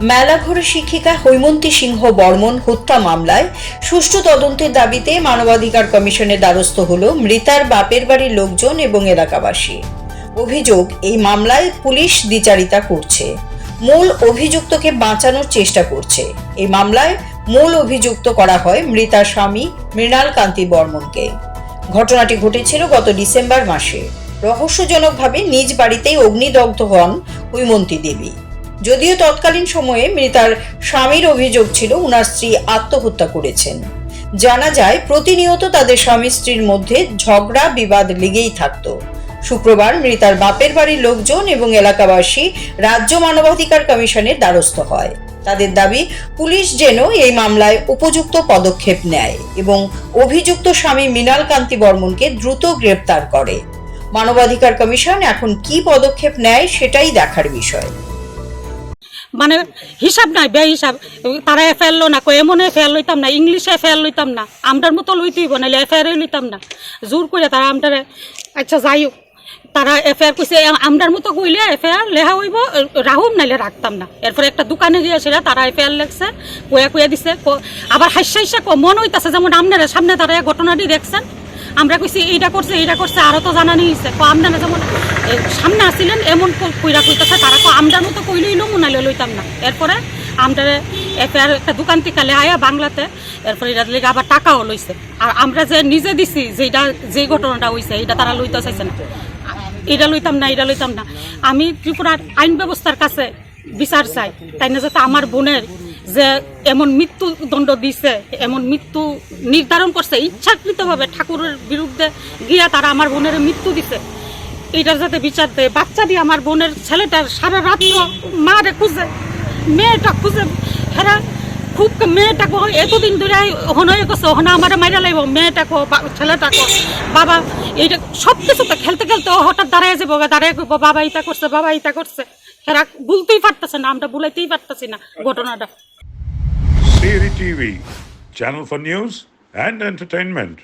মেলাঘরে শিক্ষিকা হৈমন্তী সিংহ বর্মন হত্যা মামলায় সুষ্ঠু তদন্তের দাবিতে মানবাধিকার কমিশনের দ্বারস্থ হল মৃতার বাপের বাড়ির লোকজন এবং এলাকাবাসী। অভিযোগ, এই মামলায় পুলিশ দ্বিচারিতা করছে। মূল অভিযুক্তকে বাঁচানোর চেষ্টা করছে। এই মামলায় মূল অভিযুক্ত করা হয় মৃতার স্বামী মৃণাল কান্তি বর্মনকে ঘটনাটি ঘটেছিল গত ডিসেম্বর মাসে। রহস্যজনকভাবে নিজ বাড়িতেই অগ্নিদগ্ধ হন হৈমন্তী দেবী। যদিও তৎকালীন সময়ে মৃতার স্বামীর অভিযোগ ছিল উনার স্ত্রী আত্মহত্যা করেছেন। জানা যায়, প্রতিনিয়ত তাদের স্বামী স্ত্রীর মধ্যে ঝগড়া, বিবাদ লেগেই থাকত। শুক্রবার মৃতার বাপের বাড়ির লোকজন এবং এলাকাবাসী রাজ্য মানবাধিকার কমিশনের দ্বারস্থ হয়। তাদের দাবি, পুলিশ যেন এই মামলায় উপযুক্ত পদক্ষেপ নেয় এবং অভিযুক্ত স্বামী মৃণাল কান্তি বর্মনকে দ্রুত গ্রেপ্তার করে। মানবাধিকার কমিশন এখন কি পদক্ষেপ নেয় সেটাই দেখার বিষয়। মানে হিসাব নাই বে হিসাব তারা এফআইআর লো না, কই এমন এফআইআর লইতাম না, ইংলিশে এফআইআর লইতাম না আমরার মতো লইতেই নাহলে এফআইআর লইতাম না। জোর করে তারা আমটারে আচ্ছা যাই হোক, তারা এফআইআর কইছে আমরার মতো কইলে এফআইআর লেখা হইব রাহুম নাইলে রাখতাম না। এরপরে একটা দোকানে গিয়েছিল, তারা এফআইআর লেখছে কয়া কয়া দিছে আবার হাস্যা ক- মন হইতাছে যেমন আপনারা সামনে তারা ঘটনাটি দেখছেন আমরা কইছি এইটা করছে এইটা করছে, আরও তো জানানি হয়েছে ক আপনারা যেমন সামনে আসছিলেন এমন কইরা কইতাছে তারা। ক আমরার মতো কইলেই লো মুনাইলে লইতাম না। এরপরে আমরা এফআইআর একটা দোকান থেকে আয়া বাংলাতে, এরপরে এটা লেগে আবার টাকাও লইছে। আর আমরা যে নিজে দিছি যেটা যে ঘটনাটা হইছে এটা তারা লইতে চাইছে না। এটা লইতাম না এটা লইতাম না। আমি ত্রিপুরার আইন ব্যবস্থার কাছে বিচার চাই, তাই না যাতে আমার বোনের যে এমন মৃত্যু দণ্ড দিছে, এমন মৃত্যু নির্ধারণ করছে, ইচ্ছাকৃতভাবে ঠাকুরের বিরুদ্ধে গিয়া তারা আমার বোনের মৃত্যু দিছে। এটার যাতে বিচার দেয়। বাচ্চা দিয়ে আমার বোনের ছেলেটার সারা রাত্র মা রে খুঁজে, মেয়েটা খুঁজে। হেরা খুব মেয়েটাকে এতদিন ধরে হনয়ে করছে হনা আমার মাইরা লাগব মেয়েটাকে ছেলেটাকে, বাবা, এইটা সব কিছুতে খেলতে খেলতে হঠাৎ দাঁড়ায় যাব, দাঁড়ায় করব বাবা ইটা করছে, বাবা ইটা করছে। হেরা বলতেই পারতেছে না, আমরা বলাইতেই পারতেছি না ঘটনাটা। TV, channel for news and entertainment.